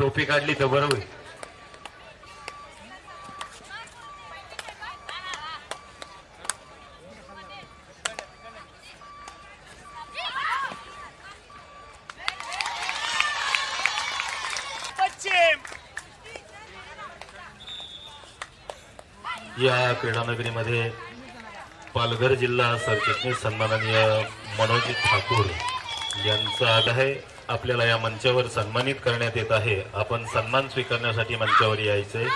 टोपी काढली तर बरं होईल. या क्रीडानगरीमध्ये पालघर जिल्हा सरचिटणीस सन्माननीय मनोज ठाकूर यांचं आज आहे. आपल्याला या मंचावर सन्मानित करण्यात येत आहे. आपण सन्मान स्वीकारण्यासाठी मंचावर यायचंय.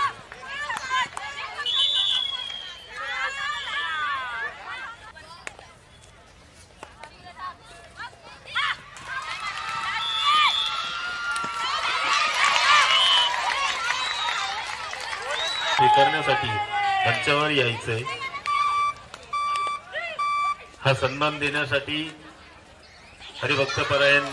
स्वीकारण्यासाठी मंचावर यायचंय. हा सन्मान देण्यासाठी हरिभक्तपरायण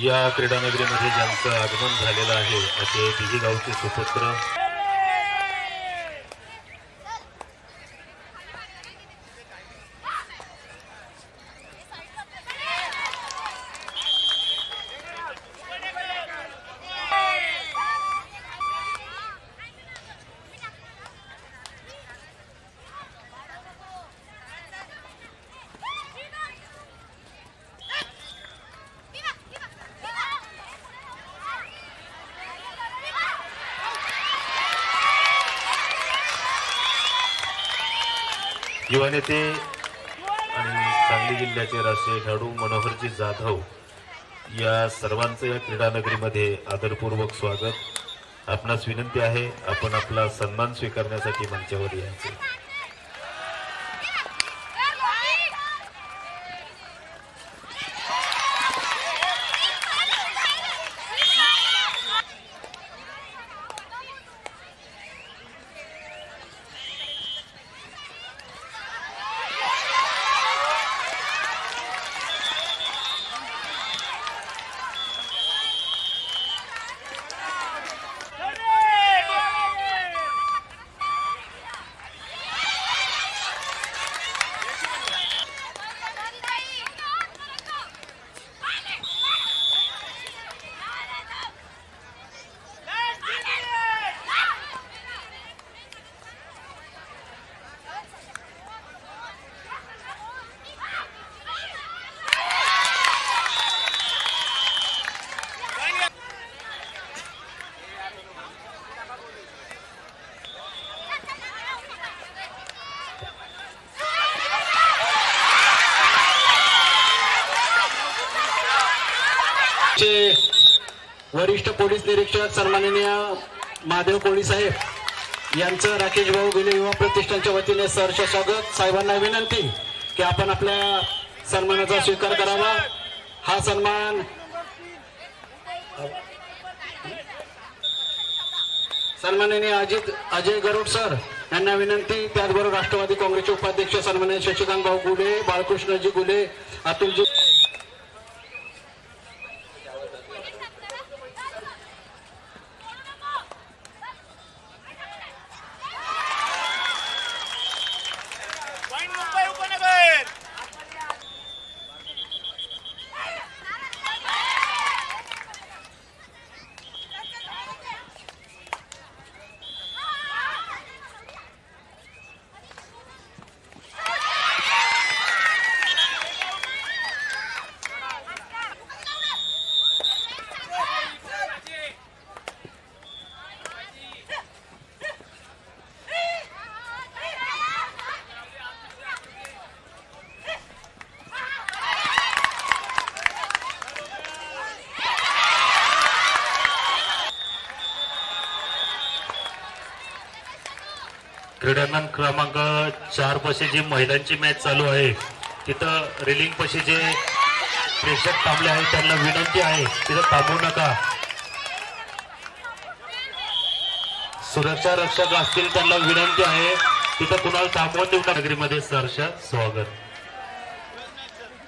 या क्रीडानगरीमध्ये ज्यांचं आगमन झालेलं आहे असे दिघी गावचे सुपुत्र युवा नेते आणि सांगली जिल्ह्याचे राष्ट्रीय खेळाडू मनोहरजी जाधव या सर्वांचं या क्रीडानगरीमध्ये आदरपूर्वक स्वागत. आपणास विनंती आहे आपण आपला सन्मान स्वीकारण्यासाठी मंचावर यायचे. वरिष्ठ पोलीस निरीक्षक सन्माननीय महादेव कोळी साहेब यांचं राकेश भाऊ गेले युवा प्रतिष्ठानच्या वतीने सहर्ष स्वागत. साहेबांना विनंती की आपण आपल्या सन्मानाचा स्वीकार करावा. हा सन्मान सन्माननीय अजित अजय गरुड सर यांना विनंती. त्याचबरोबर राष्ट्रवादी काँग्रेसचे उपाध्यक्ष सन्माननीय शशिकांत भाऊ गुले बाळकृष्णजी गुले अतुलजी क्रीडांगण क्रमांक चार पाशी जी महिलांची मॅच चालू आहे तिथं रेलिंग पाशी जे प्रेक्षक थांबले आहेत त्यांना विनंती आहे तिथं थांबू नका. सुरक्षा रक्षक असतील त्यांना विनंती आहे तिथं कुणाला थांबवून देऊ नगरीमध्ये सहर्ष स्वागत.